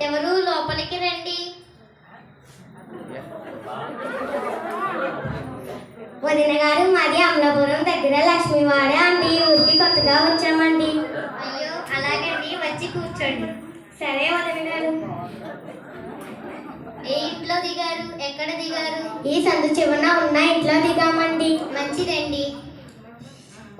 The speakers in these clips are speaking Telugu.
ఎవరు లోపలికి రండి. వదిన గారు మాది అమలాపురం దగ్గర లక్ష్మీవాడ అండి. ఊరికి కొత్తగా వచ్చామండి. అయ్యో అలాగండి. వచ్చి కూర్చోండి. సరే వదిన గారు. ఏ ఇంట్లో దిగారు? ఎక్కడ దిగారు? ఈ సందు చివరన ఉన్న ఇంట్లో దిగామండి. మంచిదండి.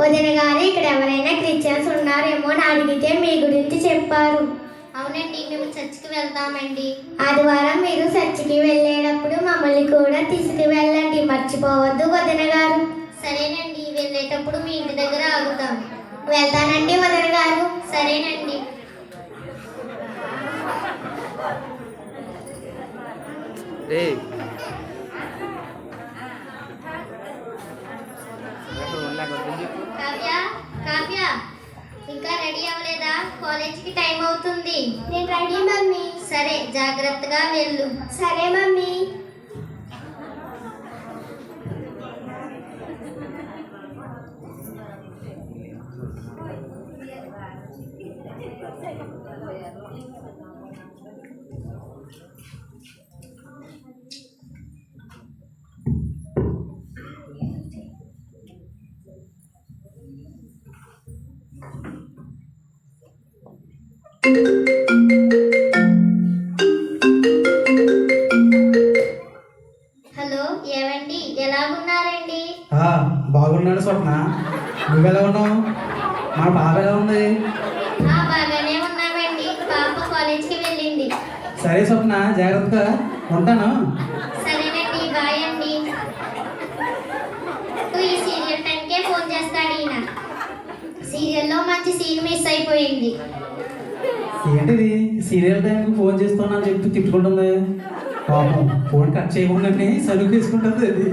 వదిన గారు ఇక్కడ ఎవరైనా క్రిస్టియన్స్ ఉన్నారేమో అని అడిగితే మీ గురించి చెప్పారు. అవునండి మేము చర్చికి వెళ్తామండి ఆదివారం మీరు చర్చికి వెళ్ళేటప్పుడు మమ్మల్ని కూడా తీసుకువెళ్ళండి మర్చిపోవద్దు వదిన గారు. సరేనండి వెళ్ళేటప్పుడు మీ ఇంటి దగ్గర ఆగుతాం. వెళ్తానండి వదిన గారు. సరేనండి. ఏయ్ కాలేజీకి టైం అవుతుంది. నేను రెడీ మమ్మీ. సరే జాగ్రత్తగా వెళ్ళు. సరే మమ్మీ. హలో ఏవండి? ఎలాగున్నారండి బాగున్నాడు స్వప్న. నువ్వెలా ఉన్నావు? మా పాప ఎలా ఉంది? బాగానే ఉన్నామండి. పాప కాలేజీకి వెళ్ళింది. సరే స్వప్న జాగ్రత్తగా ఉంటాను. సరేనండి బాయ్ అండి. ఈ సీరియల్ టైంకే ఫోన్ చేస్తాడు ఈయన. సీరియల్లో మంచి సీన్ మిస్ అయిపోయింది. ఏంటిది సీరియల్ టైంకి ఫోన్ చేస్తాను అని చెప్పి తిట్టుకుంటుంది. పాపం ఫోన్ కట్ చేయకుండానే సరుకు తీసుకుంటుంది. అది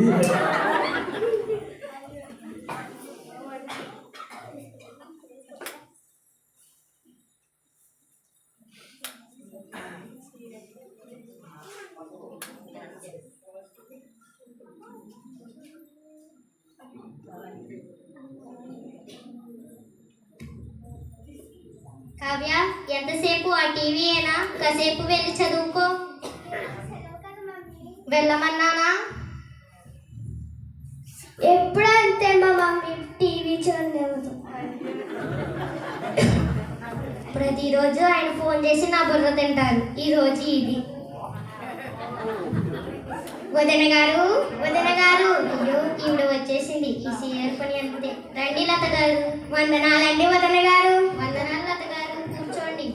ఎంతసేపు ఆ టీవీ ఏనా? కాసేపు వెళ్ళి చదువుకో. వెళ్ళమన్నానా? ఎప్పుడు అంతే మా మమ్మీ టీవీ చూడలేదు. ప్రతిరోజు ఆయన ఫోన్ చేసి నా బుర్ర తింటారు. ఈ రోజు ఇది. వదిన గారు వదిన గారు. అయ్యో ఈవిడ వచ్చేసింది. ఈ సీరియల్ పని అంతే. రండి లత గారు. వందనాలండి వదిన గారు. వందనాలు లత గారు కూర్చోండి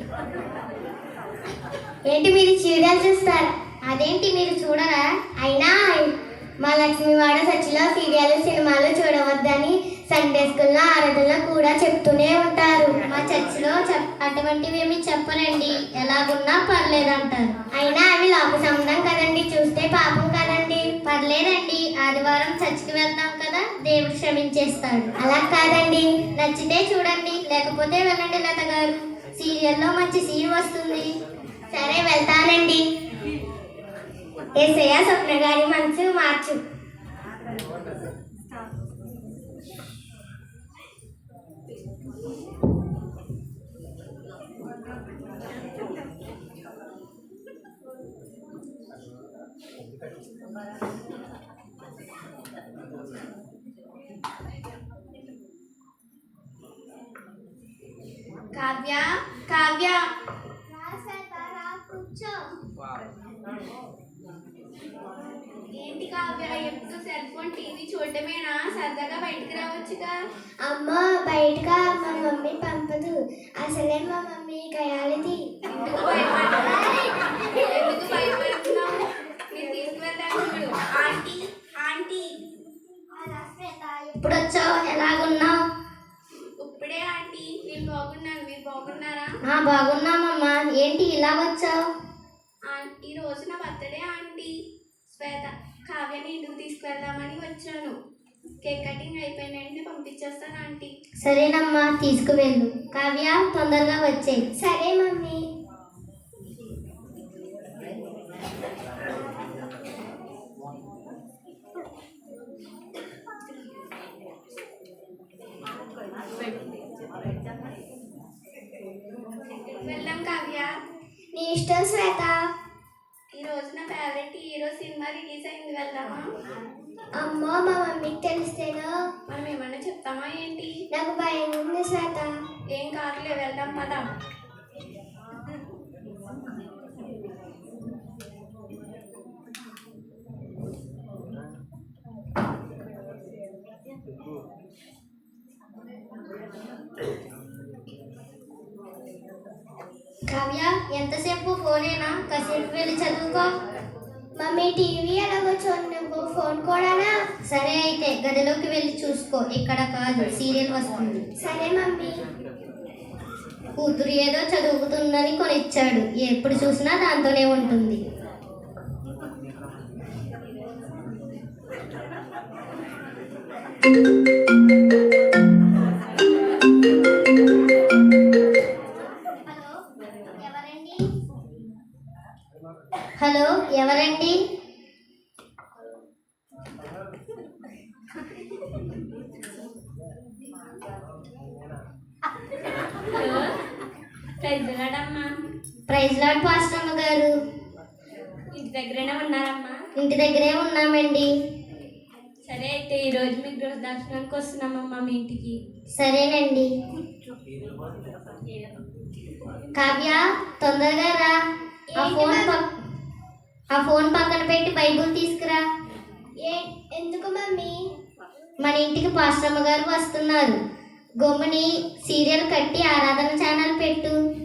ఏంటి మీరు సీరియల్ చూస్తారు? అదేంటి మీరు చూడరా? అయినా మా లక్ష్మీవాడ సచిలో సీరియల్ సినిమాలు చూడవద్దని సండే స్కూల్లో ఆరాధనలో కూడా చెప్తూనే ఉంటారు. మా చర్చిలో చెప్ అటువంటివి ఏమి చెప్పరండి. ఎలాగున్నా పర్లేదంటారు. అయినా అవి లోపు సంబంధం కదండి. చూస్తే పాపం కదండి. పర్లేదండి. ఆదివారం చర్చికి వెళ్తాం కదా. దేవుడు క్షమించేస్తాడు. అలా కాదండి. నచ్చితే చూడండి. లేకపోతే వెళ్ళండి లత గారు. సీరియల్లో మంచి సీన్ వస్తుంది. సరే వెళ్తానండి. ఏసయ్య స్వప్న గారి మనసు మార్చు. కావ్య కావ్య. ఏంటి కావ్య? ఎప్పుడు సెల్ ఫోన్ టీవీ చూడటమేనా? సరదాగా బయటికి రావచ్చుగా. అమ్మ బయటగా మా మమ్మీ పంపదు. అసలే మా మమ్మీ గయాలిది. ఎందుకు తీసుకువెళ్దామని వచ్చాను. కేక్ కటింగ్ అయిపోయిన వెంటనే పంపించేస్తాను ఆంటీ. సరేనమ్మా తీసుకువెళ్ళు. కావ్య తొందరగా వచ్చే సరే మమ్మీ. వెళ్దాం కావ్య. నీ ఇష్టం శ్వేత. ఈ రోజు నా ఫేవరెట్ హీరో సినిమా రిలీజ్ అయింది వెళ్దామా? అమ్మో మా మమ్మీకి తెలిస్తేనో? మనం ఏమన్నా చెప్తామా ఏంటి? నాకు భయం ఉంది శ్వేత ఏం కాదులే వెళ్దాం పదా. కావ్య ఎంతసేపు? ఫోనేనా కాసేపు వెళ్ళి చదువుకో. మమ్మీ టీవీ ఎలాగో చూడను ఫోన్ కూడానా సరే అయితే గదిలోకి వెళ్ళి చూసుకో. ఇక్కడ కాదు సీరియల్ వస్తుంది. సరే మమ్మీ. కూతురు ఏదో చదువుతుందని కొనిచ్చాడు. ఎప్పుడు చూసినా దాంతోనే ఉంటుంది. హలో ఎవరండి? ప్రైజ్ లాడ్ పాస్టమ్మ గారు ఇంటి దగ్గరేనే ఉన్నారమ్మా. ఇంటి దగ్గరే ఉన్నామండి. సరే అయితే ఈ రోజు మీకు దర్శనానికి వస్తున్నామమ్మా మీ ఇంటికి. సరేనండి. కావ్య తొందరగా రా. ఆ ఫోన్ ఆ ఫోన్ పక్కన పెట్టి బైబుల్ తీసుకురా. ఏ ఎందుకు మమ్మీ? మన ఇంటికి పాశ్రమ గారు వస్తున్నారు. గొమ్మని సీరియల్ కట్టి ఆరాధన ఛానల్ పెట్టు.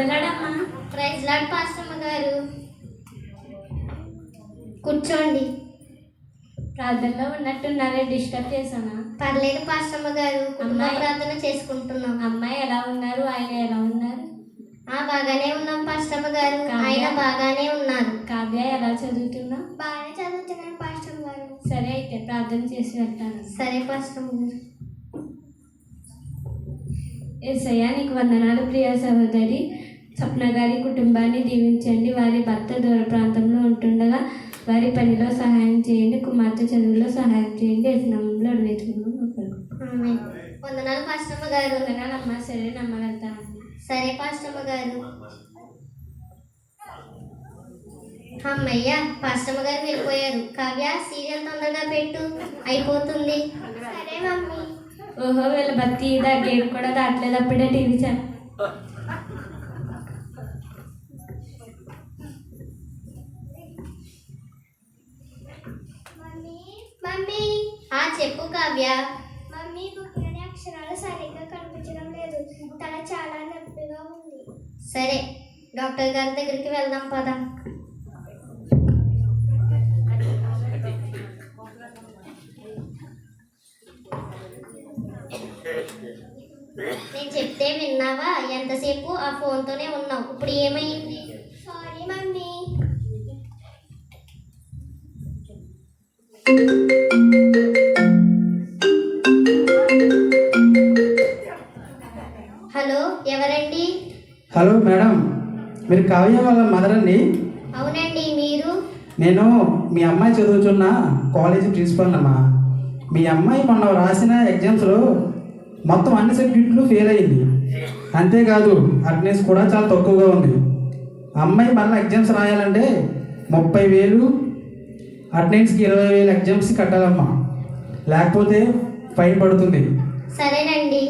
ప్రైజ్లాడమ్మా పాస్టమ్మ గారు కూర్చోండి. ప్రార్థనలో ఉన్నట్టున్నారే డిస్టర్బ్ చేశానా? పర్లేదు పాస్టమ్మ గారు కుటుంబ అమ్మాయి. ప్రార్థన చేసుకుంటున్నాం. అమ్మాయి ఎలా ఉన్నారు? ఆయన ఎలా ఉన్నారు? ఆ బాగానే ఉన్నాం పాస్టమ్మ గారు కావ్య? ఆయన బాగానే ఉన్నారు. కావ్య ఎలా చదువుతున్నా? బాగానే చదువుతున్నాను పాస్టర్ గారు సరే అయితే ప్రార్థన చేసి వెళ్తాను. సరే పాస్టమ్మ గారు ఎస్ఐయా నీకు వందనాలు ప్రియ సహోదరి. స్వప్న గారి కుటుంబాన్ని దీవించండి. వారి భర్త దూర ప్రాంతంలో ఉంటుండగా వారి పనిలో సహాయం చేయండి. కుమార్తె చదువులో సహాయం చేయండి. యజ్ఞంలో అడివేసుకున్నాం ఆమె వందనాలు పాస్టమ్మ గారు. వందనాలమ్మా సరే నమ్మ వెళ్తాను సరే పాస్టమ్మ గారు. అమ్మయ్య పాస్టమ్మ గారు వెళ్ళిపోయారు. కావ్య సీరియల్ తొందరగా పెట్టు. అయిపోతుంది. సరే మమ్మీ. ఓహో వీళ్ళ ఇదా గేమ్ కూడా దాటలేదు. అప్పుడే టీవీ చా చెప్పు కావ్య. మమ్మీ బుక్లోని అక్షరాలు సరిగ్గా కనిపించడం లేదు. తల చాలా నొప్పిగా ఉంది. సరే డాక్టర్ గారి దగ్గరికి వెళ్దాం పద. నేను చెప్తే విన్నావా? ఎంతసేపు ఆ ఫోన్తోనే ఉన్నావు? ఇప్పుడు ఏమైంది? Sorry mummy. మీరు కావ్య వాళ్ళ మదర్ అండి అవునండి మీరు? నేను మీ అమ్మాయి చదువుతున్న కాలేజీ ప్రిన్సిపల్ అమ్మా మీ అమ్మాయి మొన్న రాసిన ఎగ్జామ్స్లో మొత్తం అన్ని సబ్జెక్టులు ఫెయిల్ అయింది. అంతేకాదు అటెండెన్స్ కూడా చాలా తక్కువగా ఉంది. అమ్మాయి మళ్ళీ ఎగ్జామ్స్ రాయాలంటే ముప్పై వేలు అటెండెన్స్కి ఇరవై వేలు ఎగ్జామ్స్ కట్టాలమ్మా. లేకపోతే ఫైన్ పడుతుంది. సరేనండి.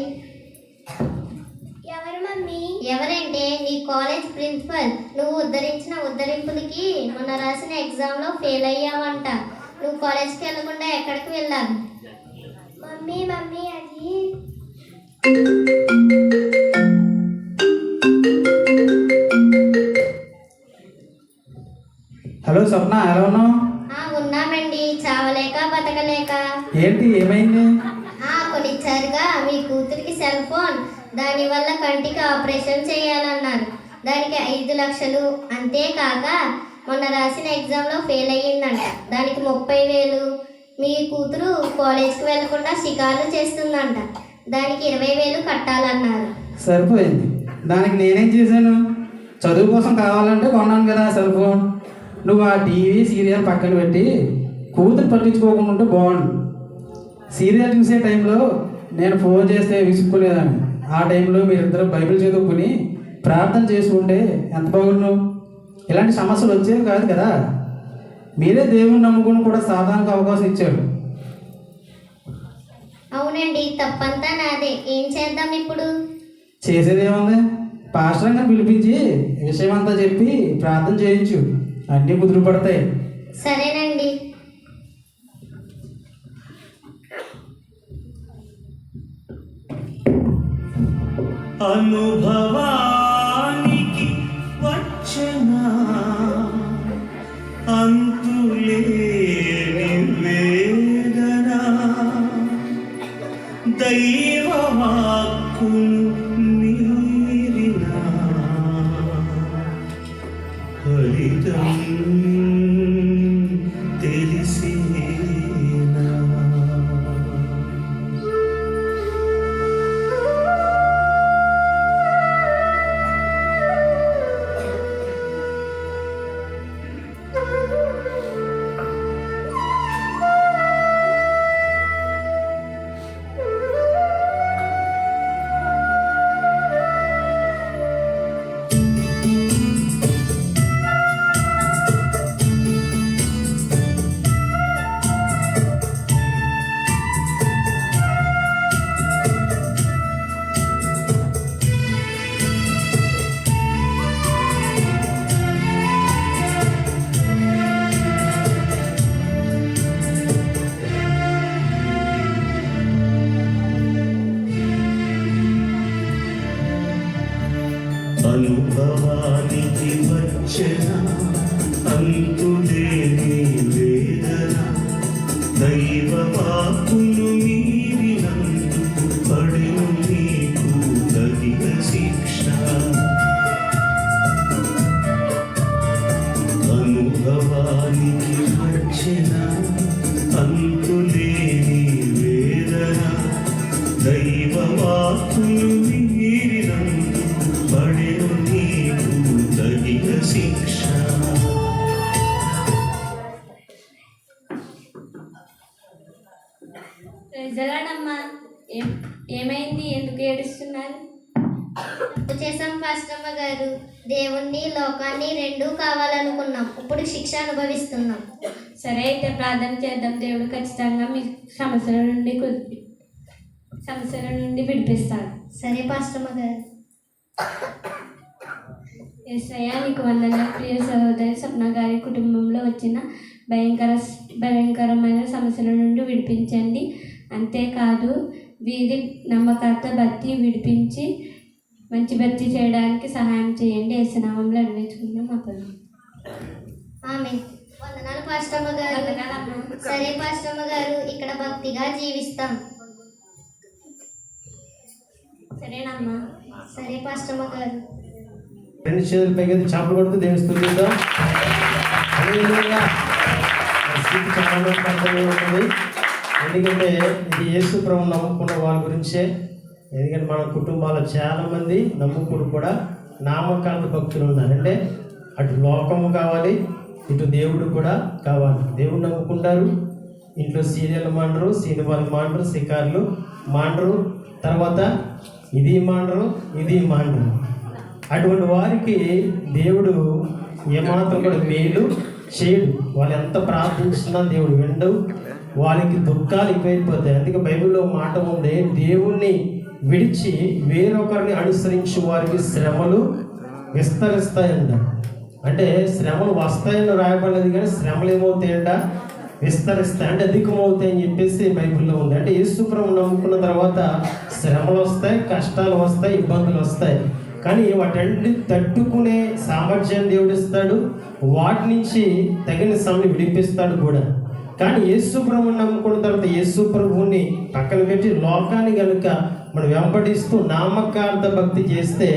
ఎవరంటే నీ కాలేజ్ ప్రిన్సిపల్. నువ్వు ఉద్ధరించిన ఉద్ధరింపులకి మొన్న రాసిన ఎగ్జామ్లో ఫెయిల్ అయ్యావంట. నువ్వు కాలేజ్కి వెళ్ళకుండా ఎక్కడికి వెళ్ళావు? మమ్మీ మమ్మీ అది హలో స్వప్న ఎలా ఉన్నావు? ఉన్నామండి. చావలేక బతకలేక. ఏంటి ఏమైంది? ఆ, ఇచ్చారుగా మీ కూతురికి సెల్ ఫోన్. దానివల్ల కంటికి ఆపరేషన్ చేయాలన్నారు. దానికి ఐదు లక్షలు అంతేకాక మొన్న రాసిన ఎగ్జామ్లో ఫెయిల్ అయ్యిందంట. దానికి ముప్పై వేలు. మీ కూతురు కాలేజ్కి వెళ్ళకుండా షికార్లు చేస్తుందంట. దానికి ఇరవై వేలు కట్టాలన్నారు. సరిపోయింది. దానికి నేనేం చేశాను? చదువు కోసం కావాలంటే కొన్నాను కదా సెల్ ఫోన్. నువ్వు ఆ టీవీ సీరియల్ పక్కన పెట్టి కూతురు పట్టించుకోకుండా ఉంటే బాగుండు. సీరియల్ చూసే టైంలో నేను ఫోన్ చేస్తే విసుక్కునేదాన్ని. ఆ టైంలో మీరిద్దరు బైబిల్ చదువుకుని ప్రార్థన చేసుకుంటే ఎంత బాగుండు? ఇలాంటి సమస్యలు వచ్చేవి కాదు కదా. మీరే దేవుని నమ్ముకుని కూడా సాధారణకు అవకాశం ఇచ్చారు. అవునండి తప్పంతా నాదే. ఏం చేద్దాం ఇప్పుడు? చేసేది ఏముంది పాస్టర్ పిలిపించి విషయం అంతా చెప్పి ప్రార్థన చేయించు. అన్నీ కుదురు పడతాయి. సరేనండి. ಅನುಭವ లోకాన్ని రెండూ కావాలనుకున్నాం. ఇప్పుడు శిక్ష అనుభవిస్తున్నాం. సరే అయితే ప్రార్థన చేద్దాం. దేవుడు ఖచ్చితంగా మీ సమస్యల నుండి సమస్యల నుండి విడిపిస్తాడు. సరే పాస్టమ్మ గారు ఎస్ఐయా నీకు వందన ప్రియ సహోదరి స్వప్న గారి కుటుంబంలో వచ్చిన భయంకర భయంకరమైన సమస్యల నుండి విడిపించండి. అంతేకాదు వీరి నమ్మకర్త భక్తి విడిపించి మంచి భక్తి చేయడానికి సహాయం చేయండి. ఏసునామంలో అన్వేషించుకున్నాం మా పని ఆమె వందనాలు పాస్టమ్మ గారు. సరే పాస్టమ్మ గారు ఇక్కడ భక్తిగా జీవిస్తాం. సరేనమ్మా. సరే పాస్టమ్మ గారు. రెండు చేతులు పైకి చేపలు కొడుతూ దేవుని స్థుతిద్దాం చాలా ఎందుకంటే ఇది యేసు ప్రభు నమ్ముకున్న వాళ్ళ గురించే ఎందుకంటే మన కుటుంబాల్లో చాలామంది నమ్ముకుడు కూడా నామకాంత భక్తులు ఉన్నారు. అంటే అటు లోకము కావాలి ఇటు దేవుడు కూడా కావాలి. దేవుడు నమ్ముకుంటారు. ఇంట్లో సీరియల్ మాండరు సినిమాలు మాండరు షికార్లు మాండరు. తర్వాత ఇది మాండరు ఇది మాండరు. అటువంటి వారికి దేవుడు ఏమాత్రం కూడా మేలు చేయడు. వాళ్ళు ఎంత ప్రార్థించినా దేవుడు వినడు వాళ్ళకి దుఃఖాలు ఎక్కువైపోతాయి. అందుకే బైబిల్లో మాట ఉంది దేవుణ్ణి విడిచి వేరొకరిని అనుసరించి వారికి శ్రమలు విస్తరిస్తాయంట. అంటే శ్రమలు వస్తాయని రాయబడలేదు కానీ శ్రమలు ఏమవుతాయంట? విస్తరిస్తాయి. అంటే అధికమవుతాయి అని చెప్పేసి బైబిల్లో ఉంది. అంటే యేసుప్రభు నమ్ముకున్న తర్వాత శ్రమలు వస్తాయి కష్టాలు వస్తాయి ఇబ్బందులు వస్తాయి. కానీ వాటన్నిటి తట్టుకునే సామర్థ్యాన్ని దేవుడిస్తాడు వాటి నుంచి తగిన సమయం విడిపిస్తాడు కూడా. కానీ యేసు నమ్ముకున్న తర్వాత యేసు ప్రభువుని పక్కన పెట్టి లోకాన్ని కనుక మనం వెంబడిస్తూ నామకార్థ భక్తి చేస్తే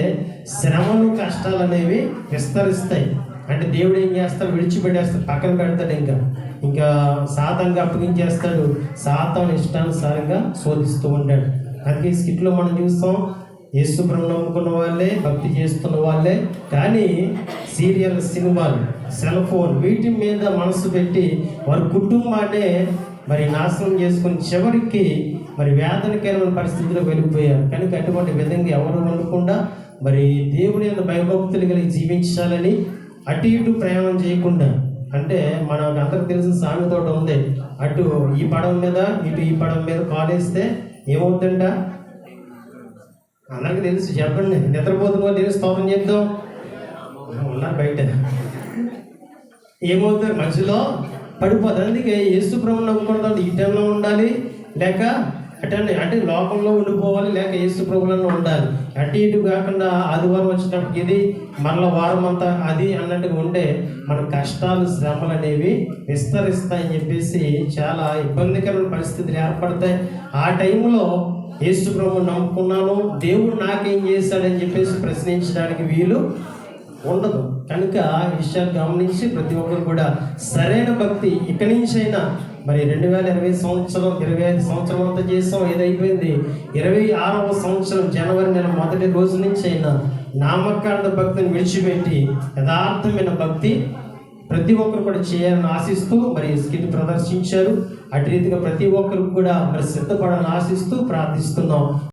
శ్రమలు కష్టాలు అనేవి విస్తరిస్తాయి. అంటే దేవుడు ఏం చేస్తాడు? విడిచిపెట్టేస్తాడు. పక్కన పెడతాడు ఇంకా. ఇంకా సాతంగా అప్పగించేస్తాడు. సాతం ఇష్టానుసారంగా శోధిస్తూ ఉంటాడు. అందుకే స్కిట్లో మనం చూస్తాం యేసు నమ్ముకున్న వాళ్ళే భక్తి చేస్తున్న వాళ్ళే. కానీ సీరియల్ సినిమాలు సెల్ ఫోన్ వీటి మీద మనసు పెట్టి వారి కుటుంబాన్నే మరి నాశనం చేసుకుని చివరికి మరి వేదనకరమైన పరిస్థితిలో వెళ్ళిపోయారు. కనుక అటువంటి విధంగా ఎవరు ఉండకుండా మరి దేవుని యొక్క భయభక్తులు కలిగి జీవించాలని అటు ఇటు ప్రయాణం చేయకుండా అంటే మనకు అందరికి తెలిసిన సామెత ఉంది. అటు ఈ పడవ మీద ఇటు ఈ పడవ మీద కాలేస్తే ఏమవుతుందంట? అందరికి తెలుసు చెప్పండి. నిద్రపోతున్న తెలుసు తెలిసి స్తోత్రం చెప్తాం ఉన్నారు బయట. ఏమవుతారు మధ్యలో పడిపోతారు. అందుకే యేసు ప్రభుని నమ్ముకుంటాం ఈ టైంలో ఉండాలి. లేక అటు అంటే లోకంలో ఉండిపోవాలి. లేక యేసు ప్రభులను ఉండాలి. అటు ఇటు కాకుండా ఆదివారం వచ్చినప్పటికి ఇది మరల వారం అంతా అది అన్నట్టుగా ఉండే మన కష్టాలు శ్రమలు అనేవి విస్తరిస్తాయని చెప్పేసి చాలా ఇబ్బందికరమైన పరిస్థితులు ఏర్పడతాయి. ఆ టైంలో యేసు ప్రభు నమ్ముకున్నాను. దేవుడు నాకేం చేశాడని చెప్పేసి ప్రశ్నించడానికి వీలు ఉండదు. కనుక ఈ విషయాలు గమనించి ప్రతి ఒక్కరు కూడా సరైన భక్తి ఇక్కడి నుంచి అయినా మరి రెండు వేల ఇరవై సంవత్సరం ఇరవై ఐదు సంవత్సరం అంతా చేసాం ఏదైపోయింది? ఇరవై ఆరవ సంవత్సరం జనవరి నెల మొదటి రోజు నుంచి అయినా నామకార్థ భక్తిని విడిచిపెట్టి యథార్థమైన భక్తి ప్రతి ఒక్కరు కూడా చేయాలని ఆశిస్తూ మరి స్కిట్ ప్రదర్శించారు. అటు రీతిగా ప్రతి ఒక్కరు కూడా మరి సిద్ధపడాలని ఆశిస్తూ ప్రార్థిస్తున్నాం.